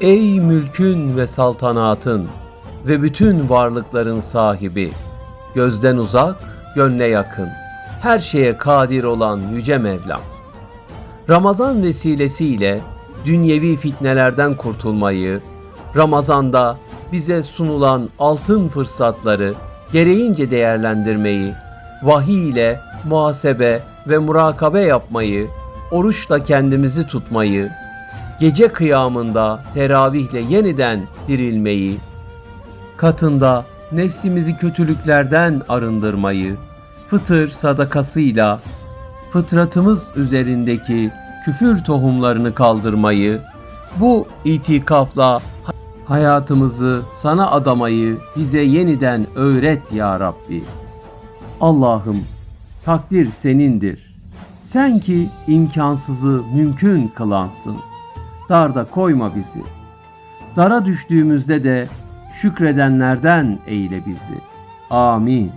Ey mülkün ve saltanatın ve bütün varlıkların sahibi, gözden uzak, gönle yakın, her şeye kadir olan Yüce Mevlam. Ramazan vesilesiyle dünyevi fitnelerden kurtulmayı, Ramazanda bize sunulan altın fırsatları gereğince değerlendirmeyi, vahiy ile muhasebe ve murakabe yapmayı, oruçla kendimizi tutmayı, gece kıyamında teravihle yeniden dirilmeyi, katında nefsimizi kötülüklerden arındırmayı, fıtır sadakasıyla fıtratımız üzerindeki küfür tohumlarını kaldırmayı, bu itikafla hayatımızı sana adamayı bize yeniden öğret ya Rabbi. Allah'ım takdir senindir. Sen ki imkansızı mümkün kılansın. Darda koyma bizi. Dara düştüğümüzde de şükredenlerden eyle bizi. Amin.